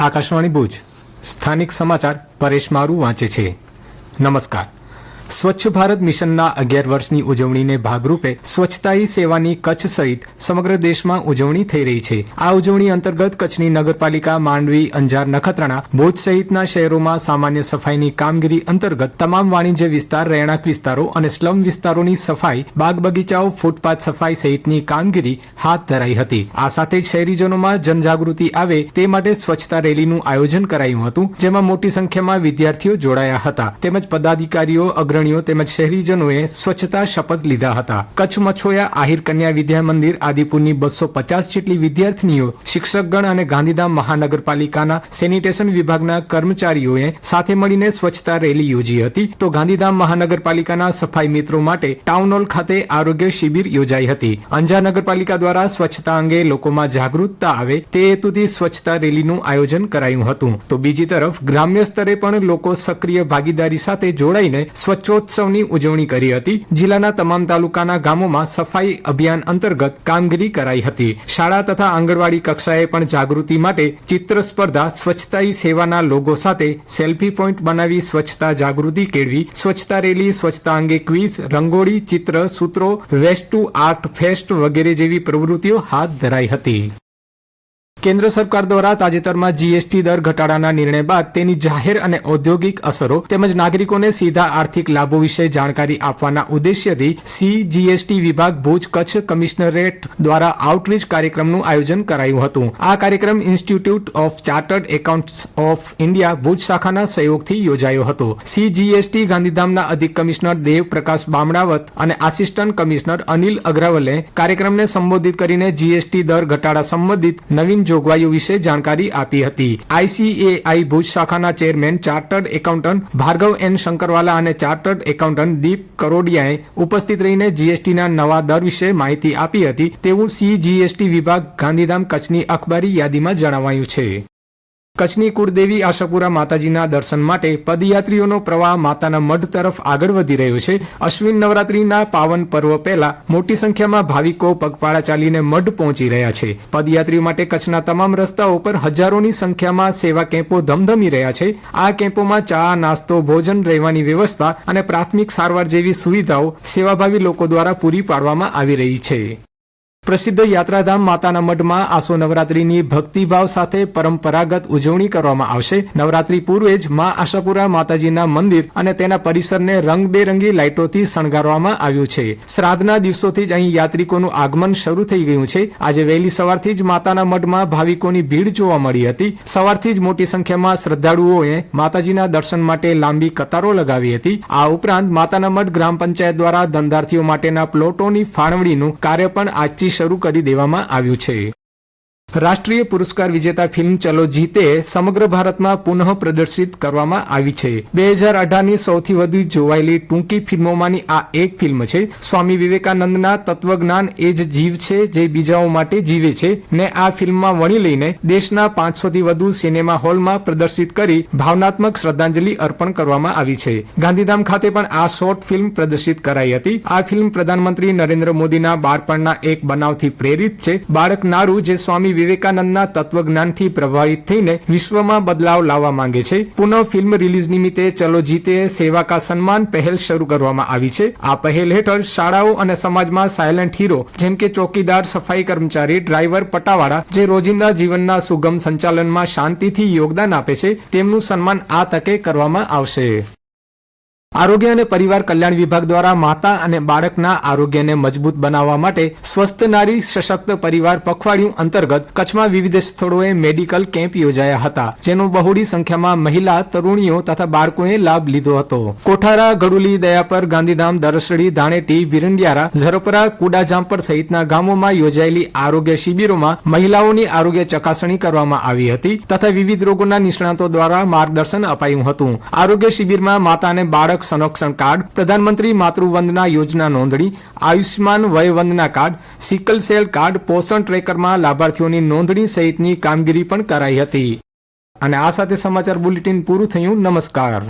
આકાશવાણી ભુજ. સ્થાનિક સમાચાર પરેશ મારુ વાંચે છે. નમસ્કાર. સ્વચ્છ ભારત મિશનના અગિયાર વર્ષની ઉજવણીને ભાગરૂપે સ્વચ્છતા સેવાની કચ્છ સહિત સમગ્ર દેશમાં ઉજવણી થઈ રહી છે. આ ઉજવણી અંતર્ગત કચ્છની નગરપાલિકા માંડવી, અંજાર, નખત્રાણા, ભુજ સહિતના શહેરોમાં સામાન્ય સફાઈની કામગીરી અંતર્ગત તમામ વાણિજ્ય વિસ્તાર, રહેણાંક વિસ્તારો અને સ્લમ વિસ્તારોની સફાઈ, બાગ બગીચાઓ, ફૂટપાથ સફાઈ સહિતની કામગીરી હાથ ધરાઈ હતી. આ સાથે શહેરીજનોમાં જનજાગૃતિ આવે તે માટે સ્વચ્છતા રેલીનું આયોજન કરાયું હતું, જેમાં મોટી સંખ્યામાં વિદ્યાર્થીઓ જોડાયા હતા. તેમજ પદાધિકારીઓ અગ્રણીઓ તેમજ શહેરીજનોએ સ્વચ્છતા શપથ લીધા હતા. કચ્છ મછોયા આહિર કન્યા વિદ્યા મંદિર આદિપુરની બસો પચાસ જેટલી વિદ્યાર્થીનીઓ, શિક્ષકગણ અને ગાંધીધામ મહાનગરપાલિકાના સેનિટેશન વિભાગના કર્મચારીઓએ સાથે મળીને સ્વચ્છતા રેલી યોજી હતી. તો ગાંધીધામ મહાનગરપાલિકાના સફાઈ મિત્રો માટે ટાઉન હોલ ખાતે આરોગ્ય શિબિર યોજાઈ હતી. અંજાર નગરપાલિકા દ્વારા સ્વચ્છતા અંગે લોકોમાં જાગૃતતા આવે તે હેતુથી સ્વચ્છતા રેલીનું આયોજન કરાયું હતું. તો બીજી તરફ ગ્રામ્ય સ્તરે પણ લોકો સક્રિય ભાગીદારી સાથે જોડાઈને સ્વચ્છોત્સવની ઉજવણી કરી હતી. જિલ્લાના તમામ તાલુકાના ગામોમાં સફાઈ અભિયાન અંતર્ગત કામગીરી કરાઈ હતી. શાળા તથા આંગણવાડી કક્ષાએ પણ જાગૃતિ માટે ચિત્ર સ્પર્ધા સ્વચ્છતા સેવાના લોગો સાથે સેલ્ફી પોઈન્ટ બનાવી સ્વચ્છતા જાગૃતિ કેળવી. સ્વચ્છતા રેલી, સ્વચ્છતા અંગે ક્વિઝ, રંગોળી, ચિત્ર, સૂત્રો, વેસ્ટ ટુ આર્ટ ફેસ્ટ વગેરે જેવી પ્રવૃત્તિઓ હાથ ધરાઈ હતી. કેન્દ્ર સરકાર દ્વારા તાજેતરમાં જીએસટી દર ઘટાડાના નિર્ણય બાદ તેની જાહેર અને ઔદ્યોગિક અસરો તેમજ નાગરિકોને સીધા આર્થિક લાભો વિશે જાણકારી આપવાના ઉદ્દેશ્યથી સી જીએસટી વિભાગ ભુજ કચ્છ કમિશનરેટ દ્વારા આઉટરીચ કાર્યક્રમનું આયોજન કરાયું હતું. આ કાર્યક્રમ institute of chartered accountants of India Bhuj શાખાના સહયોગથી યોજાયો હતો. સી જીએસટી ગાંધીધામના અધિક કમિશનર દેવ પ્રકાશ બામણાવત અને આસિસ્ટન્ટ કમિશનર અનિલ અગ્રવલે કાર્યક્રમને સંબોધિત કરીને જીએસટી દર ઘટાડા સંબંધિત નવીન જોગવાઈઓ વિશે જાણકારી આપી હતી. આઈસીએઆઈ ભુજ શાખાના chairman, chartered accountant Bhargav N Shankarwala અને ચાર્ટર્ડ એકાઉન્ટન્ટ દીપ કરોડિયાએ ઉપસ્થિત રહીને જીએસટીના નવા દર વિશે માહિતી આપી હતી. તેવું સી જીએસટી વિભાગ ગાંધીધામ કચ્છની અખબારી યાદીમાં જણાવાયું છે. કચ્છની કુળદેવી આશાપુરા માતાજીના દર્શન માટે પદયાત્રીઓનો પ્રવાહ માતાના મઢ તરફ આગળ વધી રહ્યો છે. અશ્વિન નવરાત્રીના પાવન પર્વ પહેલા મોટી સંખ્યામાં ભાવિકો પગપાળા ચાલીને મઢ પહોંચી રહ્યા છે. પદયાત્રીઓ માટે કચ્છના તમામ રસ્તાઓ પર હજારોની સંખ્યામાં સેવા કેમ્પો ધમધમી રહ્યા છે. આ કેમ્પોમાં ચા, નાસ્તો, ભોજન, રહેવાની વ્યવસ્થા અને પ્રાથમિક સારવાર જેવી સુવિધાઓ સેવાભાવી લોકો દ્વારા પૂરી પાડવામાં આવી રહી છે. પ્રસિદ્ધ યાત્રાધામ માતાના મઢમાં આસો નવરાત્રીની ભક્તિભાવ સાથે પરંપરાગત ઉજવણી કરવામાં આવશે. નવરાત્રી પૂર્વે જ મા આશાપુરા માતાજીના મંદિર અને તેના પરિસરને રંગબેરંગી લાઇટોથી શણગારવામાં આવ્યું છે. શ્રાદ્ધના દિવસોથી જ અહીં યાત્રિકોનું આગમન શરૂ થઈ ગયું છે. આજે વહેલી સવારથી જ માતાના મઢમાં ભાવિકોની ભીડ જોવા મળી હતી. સવારથી જ મોટી સંખ્યામાં શ્રદ્ધાળુઓએ માતાજીના દર્શન માટે લાંબી કતારો લગાવી હતી. આ ઉપરાંત માતાના મઢ ગ્રામ પંચાયત દ્વારા ધંધાર્થીઓ માટેના પ્લોટોની ફાળવણીનું કાર્ય પણ આજથી શરૂ કરી દેવામાં આવ્યું છે. રાષ્ટ્રીય પુરસ્કાર વિજેતા ફિલ્મ ચલો જીતે સમગ્ર ભારતમાં પુનઃ પ્રદર્શિત કરવામાં આવી છે. બે હજાર અઢારની સૌથી વધુ જોવાયેલી ટૂંકી ફિલ્મોમાંની આ એક ફિલ્મ છે. સ્વામી વિવેકાનંદના તત્વજ્ઞાન એ જ જીવ છે જે બીજાઓ માટે જીવે છે. ને આ ફિલ્મમાં વણી લઈને દેશના પાંચસોથી વધુ સિનેમા હોલમાં પ્રદર્શિત કરી ભાવનાત્મક શ્રદ્ધાંજલિ અર્પણ કરવામાં આવી છે. ગાંધીધામ ખાતે પણ આ શોર્ટ ફિલ્મ પ્રદર્શિત કરાઈ હતી. આ ફિલ્મ પ્રધાનમંત્રી નરેન્દ્ર મોદીના બાળપણના એક બનાવથી પ્રેરિત છે. બાળક નારુ જે સ્વામી વિવેકાનંદના તત્વજ્ઞાનથી પ્રભાવિત થઈને વિશ્વમાં બદલાવ લાવવા માંગે છે. પુનઃ ફિલ્મ રિલીઝ નિમિત્તે ચલો જીતે સેવા કા સન્માન પહેલ શરૂ કરવામાં આવી છે. આ પહેલ હેઠળ શાળાઓ અને સમાજમાં સાયલન્ટ હીરો જેમ કે ચોકીદાર, સફાઈ કર્મચારી, ડ્રાઈવર, પટાવાળા જે રોજિંદા જીવનના સુગમ સંચાલનમાં શાંતિથી યોગદાન આપે છે, તેમનું સન્માન આ તકે કરવામાં આવશે. આરોગ્ય અને પરિવાર કલ્યાણ વિભાગ દ્વારા માતા અને બાળકના આરોગ્યને મજબૂત બનાવવા માટે સ્વસ્થ નારી સશક્ત પરિવાર પખવાડિયું અંતર્ગત કચ્છમાં વિવિધ સ્થળોએ મેડિકલ કેમ્પ યોજાયા હતા, જેનો બહોળી સંખ્યામાં મહિલા, તરુણીઓ તથા બાળકોએ લાભ લીધો હતો. કોઠારા, ગડુલી, દયાપર, ગાંધીધામ, દરસડી, ધાણેટી, વિરંડિયારા, ઝરપરા, કુડાજામપર સહિતના ગામોમાં યોજાયેલી આરોગ્ય શિબિરોમાં મહિલાઓની આરોગ્ય ચકાસણી કરવામાં આવી હતી તથા વિવિધ રોગોના નિષ્ણાતો દ્વારા માર્ગદર્શન અપાયું હતું. આરોગ્ય શિબિરમાં માતા અને બાળક સંરક્ષણ કાર્ડ, પ્રધાનમંત્રી માતૃવંદના યોજના નોંધણી, Ayushman Vayvandana card, sickle cell card, પોષણ ટ્રેકરમાં લાભાર્થીઓની નોંધણી સહિતની કામગીરી પણ કરાઈ હતી. અને આ સાથે સમાચાર બુલેટિન પૂરું થયું. નમસ્કાર.